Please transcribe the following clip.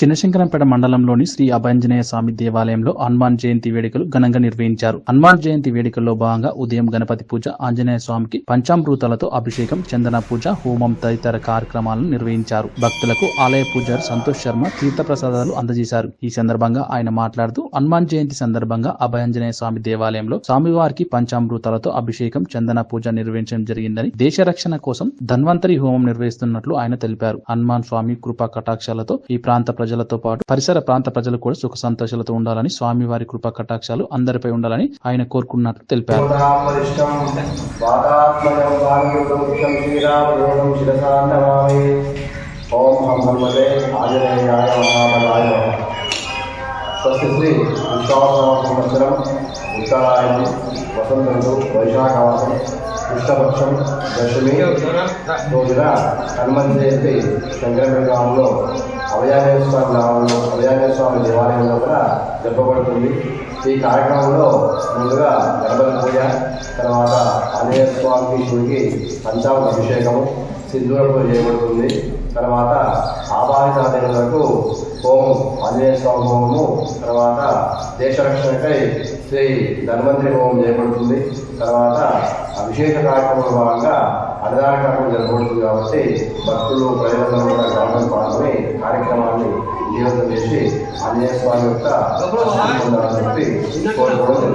చిన్నశంకరంపేట మండలంలోని శ్రీ అభయంజనేయ స్వామి దేవాలయంలో హనుమాన్ జయంతి వేడుకలు ఘనంగా నిర్వహించారు. హనుమాన్ జయంతి వేడుకల్లో భాగంగా ఉదయం గణపతి పూజ ఆంజనేయ స్వామికి పంచామృతాలతో అభిషేకం చందన పూజ హోమం తదితర కార్యక్రమాలను నిర్వహించారు. భక్తులకు ఆలయ పూజారి సంతోష్ శర్మ తీర్థప్రసాదాలు అందజేశారు. ఈ సందర్భంగా ఆయన మాట్లాడుతూ హనుమాన్ జయంతి సందర్భంగా అభయంజనేయ స్వామి దేవాలయంలో స్వామివారికి పంచామృతాలతో అభిషేకం చందన పూజ నిర్వహించడం జరిగిందని దేశ రక్షణ కోసం ధన్వంతరి హోమం నిర్వహిస్తున్నట్లు ఆయన తెలిపారు. హనుమాన్ స్వామి కృపా కటాక్షాలతో ఈ ప్రాంత ప్రజలతో పాటు పరిసర ప్రాంత ప్రజలు కూడా సుఖ సంతోషాలతో ఉండాలని స్వామివారి కృపా కటాక్షాలు అందరిపై ఉండాలని ఆయన కోరుకున్నట్లు తెలిపారు. హనుమతే. స్వస్తి శ్రీ విశ్వాస సంవత్సరం ఉత్తరాయణం వసంత ఋతువు వైశాఖమాసం కృష్ణపక్షం దశమి. రోజున హనుమన్ జయంతి శంకరపేట గ్రామంలో అభయానేశ్వర స్వామి గ్రామంలో అభయానేశ్వర స్వామి దేవాలయంలో కూడా చెప్పబడుతుంది ఈ కార్యక్రమంలో ముందుగా గణపతి పూజ తర్వాత ఆంజనేయ స్వామికి శివుడికి పంచామృత అభిషేకము సింధూర పూజ చేయబడుతుంది. తర్వాత ఆవాహిత దేవులకు హోమం ఆంజనేయ స్వామి హోమము తర్వాత దేశ రక్షణకై శ్రీ ధన్వంతరి హోమం చేయబడుతుంది. తర్వాత అభిషేక కార్యక్రమంలో భాగంగా అన్నదాన కార్యక్రమం జరగబడుతుంది కాబట్టి భక్తులు ప్రజలందరూ కార్యక్రమాన్ని విజయవంతం చేసి ఆంజనేయ స్వామి యొక్క చెప్పి కోరుకోవడం